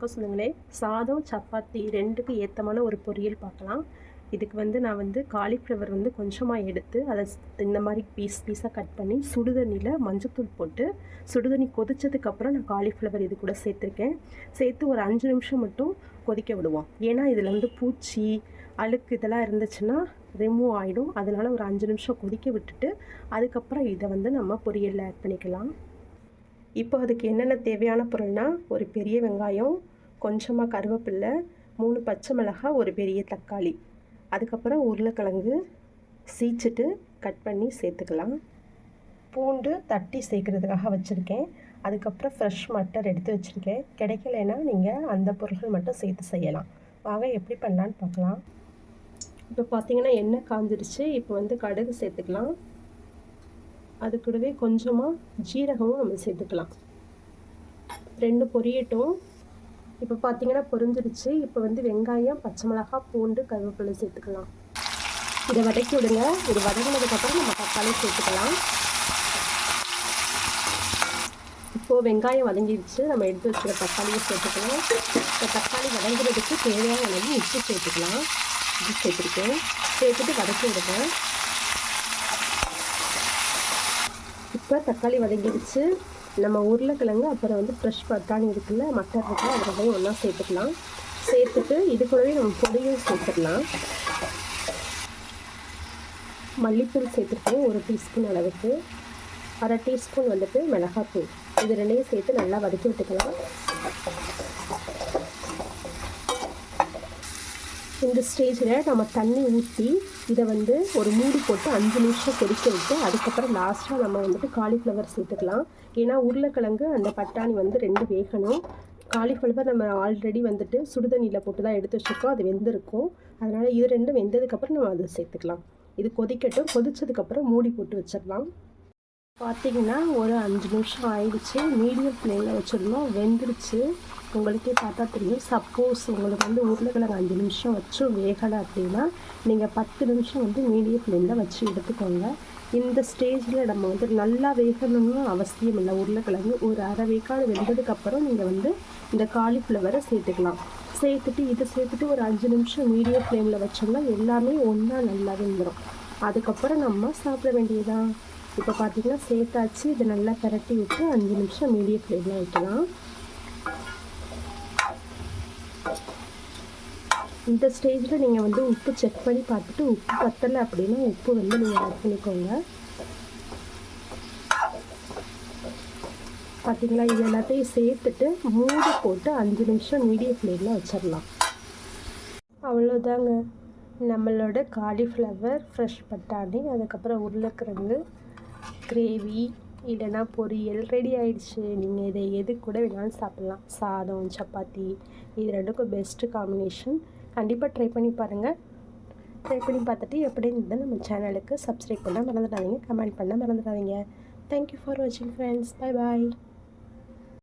வணக்கம் சொல்லுங்களே சாதம் சப்பாத்தி ரெண்டுக்கும் ஏற்றமான ஒரு பொரியல் பார்க்கலாம் இதுக்கு வந்து நான் வந்து காலிஃப்ளவர் வந்து கொஞ்சமாக எடுத்து அதை இந்த மாதிரி பீஸ் பீஸாக கட் பண்ணி சுடுதண்ணியில் மஞ்சத்தூள் போட்டு சுடுதண்ணி கொதிச்சதுக்கப்புறம் நான் காலிஃப்ளவர் இது கூட சேர்த்துருக்கேன். சேர்த்து ஒரு அஞ்சு நிமிஷம் மட்டும் கொதிக்க விடுவோம். ஏன்னா இதில் வந்து பூச்சி அழுக்கு இதெல்லாம் இருந்துச்சுன்னா ரிமூவ் ஆகிடும் அதனால் ஒரு அஞ்சு நிமிஷம் கொதிக்க விட்டுட்டு அதுக்கப்புறம் இதை வந்து நம்ம பொரியலில் ஆட் பண்ணிக்கலாம். இப்போ அதுக்கு என்னென்ன தேவையான பொருள்னால் ஒரு பெரிய வெங்காயம் கொஞ்சமாக கருவேப்பில்லை மூணு பச்சை மிளகாய் ஒரு பெரிய தக்காளி. அதுக்கப்புறம் உருளைக்கிழங்கு சீச்சிட்டு கட் பண்ணி சேர்த்துக்கலாம். பூண்டு தட்டி சேர்க்குறதுக்காக வச்சுருக்கேன். அதுக்கப்புறம் ஃப்ரெஷ் மட்டர் எடுத்து வச்சுருக்கேன். கிடைக்கலைன்னா நீங்கள் அந்த பொருட்கள் மட்டும் சேர்த்து செய்யலாம். வாங்க எப்படி பண்ணலான்னு பார்க்கலாம். இப்போ பார்த்தீங்கன்னா எண்ணெய் காஞ்சிருச்சு இப்போ வந்து கடுகு சேர்த்துக்கலாம். அது கூடவே கொஞ்சமாக ஜீரகமும் நம்ம சேர்த்துக்கலாம். ரெண்டு பொரியட்டும். இப்போ பார்த்தீங்கன்னா பொரிஞ்சிருச்சு இப்போ வந்து வெங்காயம் பச்சை மிளகாய் பூண்டு கருவேப்பிலை சேர்த்துக்கலாம். இதை வதக்கி விடுங்க. இது வதங்கினதுக்கப்புறம் நம்ம தக்காளி சேர்த்துக்கலாம். இப்போது வெங்காயம் வதங்கிடுச்சு. நம்ம எடுத்து வச்சுக்கிற தக்காளியை சேர்த்துக்கலாம். இப்போ தக்காளி வதங்குறதுக்கு தேவையான அளவு உப்பு சேர்த்துக்கலாம். உப்பு சேர்த்துருக்கேன். சேர்த்துட்டு வதக்கி விடுங்க. இப்போ தக்காளி வதங்கிடுச்சு. நம்ம உருளைக்கிழங்கு அப்புறம் வந்து ஃப்ரெஷ் பட்டாணி இருக்குல்ல மட்டர் இருக்குல்ல அது ரெண்டையும் ஒன்றா சேர்த்துக்கலாம். சேர்த்துட்டு இது கூடவே நம்ம பொடியும் சேர்த்துக்கலாம். மல்லித்தூள் சேர்த்துருக்கோம் ஒரு டீஸ்பூன் அளவுக்கு. அரை டீஸ்பூன் வந்துட்டு மிளகாத்தூள். இது ரெண்டையும் சேர்த்து நல்லா வதக்கி விட்டுக்கலாம். இந்த ஸ்டேஜில் நம்ம தண்ணி ஊற்றி இதை வந்து ஒரு மூடி போட்டு அஞ்சு நிமிஷம் கொதிக்க விட்டு அதுக்கப்புறம் லாஸ்ட்டாக நம்ம வந்துட்டு காலிஃப்ளவர் சேர்த்துக்கலாம். ஏன்னா உருளைக்கிழங்கு அந்த பட்டாணி வந்து ரெண்டு வேகணும். காலிஃப்ளவர் நம்ம ஆல்ரெடி வந்துட்டு சுடுதண்ணியில் போட்டு தான் எடுத்து வச்சுருக்கோம். அது வெந்திருக்கும். அதனால் இது ரெண்டும் வெந்ததுக்கப்புறம் நம்ம அதை சேர்த்துக்கலாம். இது கொதிக்கட்டும். கொதித்ததுக்கப்புறம் மூடி போட்டு வச்சிடலாம். பார்த்தீங்கன்னா ஒரு அஞ்சு நிமிஷம் ஆயிடுச்சு. மீடியம் ஃப்ளேமில் வச்சுருந்தோம். வெந்துருச்சு. உங்களுக்கே பார்த்தா தெரியும். சப்போஸ் உங்களுக்கு வந்து உருளைக்கிழங்கு அஞ்சு நிமிஷம் வச்சு வேகலை அப்படின்னா நீங்கள் பத்து நிமிஷம் வந்து மீடியம் ஃப்ளேமில் வச்சு எடுத்துக்கோங்க. இந்த ஸ்டேஜில் நம்ம வந்து நல்லா வேகணும்னு அவசியம் இல்லை. உருளைக்கிழங்கு ஒரு அரை வேக்காடு வெந்ததுக்கப்புறம் நீங்கள் வந்து இந்த காலிஃப்ளவரை சேர்த்துக்கலாம். சேர்த்துட்டு இதை சேர்த்துட்டு ஒரு அஞ்சு நிமிஷம் மீடியம் ஃப்ளேமில் வச்சோம்னா எல்லாமே ஒன்றா நல்லா வெந்துடும் அதுக்கப்புறம் நம்ம சாப்பிட வேண்டியதான் இப்போ பார்த்தீங்கன்னா சேர்த்தாச்சு. இதை நல்லா திரட்டி விட்டு அஞ்சு நிமிஷம் மீடியம் ஃப்ளேமில் வைக்கலாம். இந்த ஸ்டேஜில் நீங்கள் வந்து உப்பு செக் பண்ணி பார்த்துட்டு உப்பு பத்தலை அப்படின்னா உப்பு வந்து நீங்கள் ஆட் பண்ணிக்கோங்க. பார்த்தீங்களா இது எல்லாத்தையும் சேர்த்துட்டு மூடி போட்டு அஞ்சு நிமிஷம் மீடியம் ஃப்ளேமில் வச்சிடலாம் அவ்வளோதாங்க நம்மளோட காலிஃப்ளவர் ஃப்ரெஷ் பட்டாணி அதுக்கப்புறம் உருளைக்கிழங்கு கிரேவி இல்லைன்னா பொரியல் ரெடி ஆயிடுச்சு. நீங்கள் இதை எது கூட வேணாலும் சாப்பிட்லாம். சாதம் சப்பாத்தி இது ரெண்டுக்கும் பெஸ்ட்டு காம்பினேஷன் கண்டிப்பாக ட்ரை பண்ணி பாருங்கள் ட்ரை பண்ணி பார்த்துட்டு எப்படி இருந்தது நம்ம சேனலுக்கு சப்ஸ்கிரைப் பண்ண மறந்துடாதீங்க கமெண்ட் பண்ண மறந்துடாதீங்க. தேங்க்யூ ஃபார் வாட்சிங் ஃப்ரெண்ட்ஸ் பை பாய்